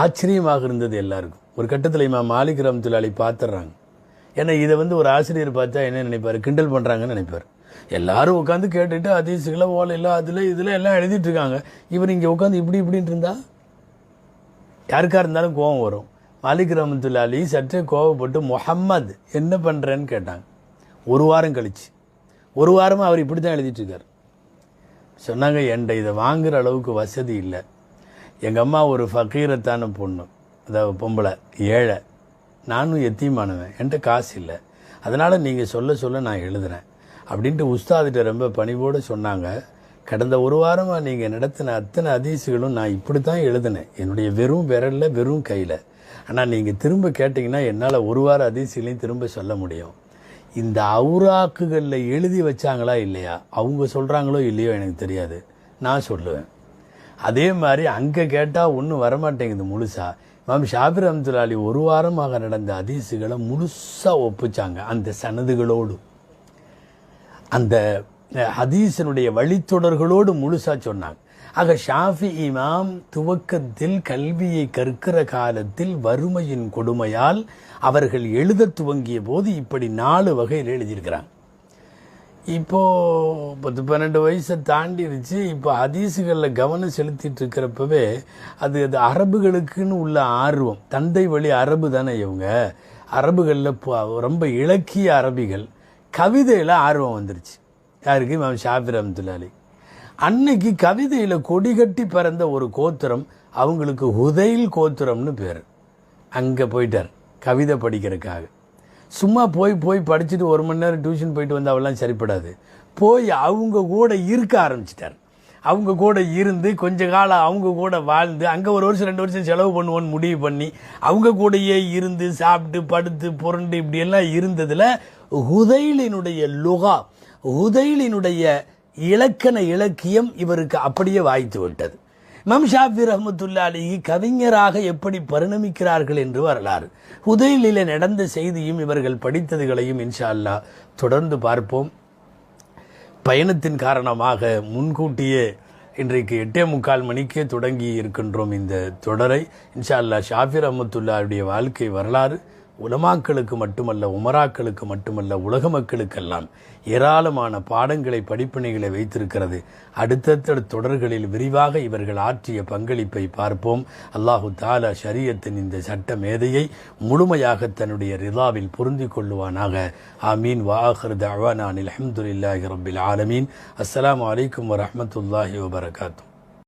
ஆச்சரியமாக இருந்தது எல்லாருக்கும். ஒரு கட்டத்தில் இம்மா மாலிக் ரஹமத்துல்லாலி பார்த்துட்றாங்க ஏன்னா இதை வந்து ஒரு ஆசிரியர் பார்த்தா என்ன நினைப்பார்? கிண்டல் பண்ணுறாங்கன்னு நினைப்பார். எல்லாரும் உட்காந்து கேட்டுட்டு அதிசுகளை ஓலையில் அதில் இதில் எல்லாம் எழுதிட்டு இருக்காங்க. இவர் இங்கே உட்காந்து இப்படி இப்படின்ட்டு இருந்தா? யாருக்காக இருந்தாலும் கோபம் வரும். மாலிக் ரஹமத்துல்லாலி சற்றே கோவப்பட்டு முஹம்மத் என்ன பண்ணுறேன்னு கேட்டாங்க. ஒரு வாரம் கழிச்சு. ஒரு வாரமாக அவர் இப்படி தான் எழுதிட்டு இருக்கார். சொன்னாங்க என்கிட்ட இதை வாங்குற அளவுக்கு வசதி இல்லை. எங்கள் அம்மா ஒரு ஃபக்கீரத்தான பொண்ணு அதாவது பொம்பளை ஏழை. நானும் எத்தியமானவன் என்கிட்ட காசு இல்லை. அதனால் நீங்கள் சொல்ல சொல்ல நான் எழுதுகிறேன் அப்படின்ட்டு உஸ்தாதிட்ட ரொம்ப பணிவோடு சொன்னாங்க. கடந்த ஒரு வாரமாக நீங்கள் நடத்தின அத்தனை அதிசுகளும் நான் இப்படி தான் எழுதினேன். என்னுடைய வெறும் விரலில் வெறும் கையில். ஆனால் நீங்கள் திரும்ப கேட்டிங்கன்னா என்னால் ஒரு வார அதிசயங்களையும் திரும்ப சொல்ல முடியும். இந்த அவுராக்குகளில் எழுதி வச்சாங்களா இல்லையா? அவங்க சொல்கிறாங்களோ இல்லையோ எனக்கு தெரியாது. நான் சொல்லுவேன். அதே மாதிரி அங்கே கேட்டால் ஒன்றும் வரமாட்டேங்குது முழுசா. மேம் ஷாபிர் அம்துலாலி ஒரு வாரமாக நடந்த அதிசுகளை முழுசாக ஒப்பிச்சாங்க அந்த சனதுகளோடு. அந்த ஹதீசனுடைய வழித்தொடர்களோடு முழுசா சொன்னாங்க. ஆக ஷாஃபி இமாம் துவக்கத்தில் கல்வியை கற்கிற காலத்தில் வறுமையின் கொடுமையால் அவர்கள் எழுத துவங்கிய போது இப்படி நாலு வகையில் எழுதியிருக்கிறாங்க. இப்போது பத்து பன்னெண்டு வயசை தாண்டிருச்சு. இப்போ ஹதீஸுகளில் கவனம் செலுத்திட்டு இருக்கிறப்பவே அது அது அரபுகளுக்குன்னு உள்ள ஆர்வம். தந்தை வழி அரபு தானே இவங்க. அரபுகளில் ரொம்ப இலக்கிய அரபிகள். கவிதையில் ஆர்வம் வந்துருச்சு. யாருக்கு? மேம் ஷாஃபி ரஹமத்துல்லாலி அன்னைக்கு கவிதையில் கொடி கட்டி பிறந்த ஒரு கோத்திரம் அவங்களுக்கு உதையில் கோத்திரம்னு பேர். அங்கே போயிட்டார் கவிதை படிக்கிறதுக்காக. சும்மா போய் போய் படிச்சுட்டு ஒரு மணி நேரம் டியூஷன் போயிட்டு வந்து அவெல்லாம் சரிப்படாது. போய் அவங்க கூட இருக்க ஆரம்பிச்சிட்டார். அவங்க கூட இருந்து கொஞ்ச காலம் அவங்க கூட வாழ்ந்து அங்கே ஒரு வருஷம் ரெண்டு வருஷம் செலவு பண்ணுவோன்னு முடிவு பண்ணி அவங்க கூடயே இருந்து சாப்பிட்டு படுத்து புரண்டு இப்படியெல்லாம் இருந்ததில் ஹுதைலினுடைய லுகா ஹுதைலினுடைய இலக்கண இலக்கியம் இவருக்கு அப்படியே வாய்த்து விட்டது. இமாம் ஷாஃபி ரஹமத்துல்லா அலிஹி கவிஞராக எப்படி பரிணமிக்கிறார்கள் என்று வரலாறு. ஹுதைலில் நடந்த செய்தியும் இவர்கள் படித்ததுகளையும் இன்ஷா அல்லாஹ் தொடர்ந்து பார்ப்போம். பயணத்தின் காரணமாக முன்கூட்டியே இன்றைக்கு எட்டே முக்கால் மணிக்கே தொடங்கி இருக்கின்றோம் இந்த தொடரை. இன்ஷா அல்லாஹ் ஷாஃபி ரஹமத்துல்லாவுடைய வாழ்க்கை வரலாறு உலமாக்களுக்கு மட்டுமல்ல உமராக்களுக்கு மட்டுமல்ல உலக மக்களுக்கெல்லாம் ஏராளமான பாடங்களை படிப்பினைகளை வைத்திருக்கிறது. அடுத்தடுத்த தொடர்களில் விரிவாக இவர்கள் ஆற்றிய பங்களிப்பை பார்ப்போம். அல்லாஹு தாலா ஷரியத்தின் இந்த சட்ட மேதையை முழுமையாக தன்னுடைய ரிதாவில் பொருந்தி கொள்ளுவானாக. ஆமீன். வாஹர் தவானான் அஹமதுல்லாஹி ரபில் ஆலமீன். அஸ்லாம் வலைக்கம் வரமத்துல்லாஹி வபரகாத்தும்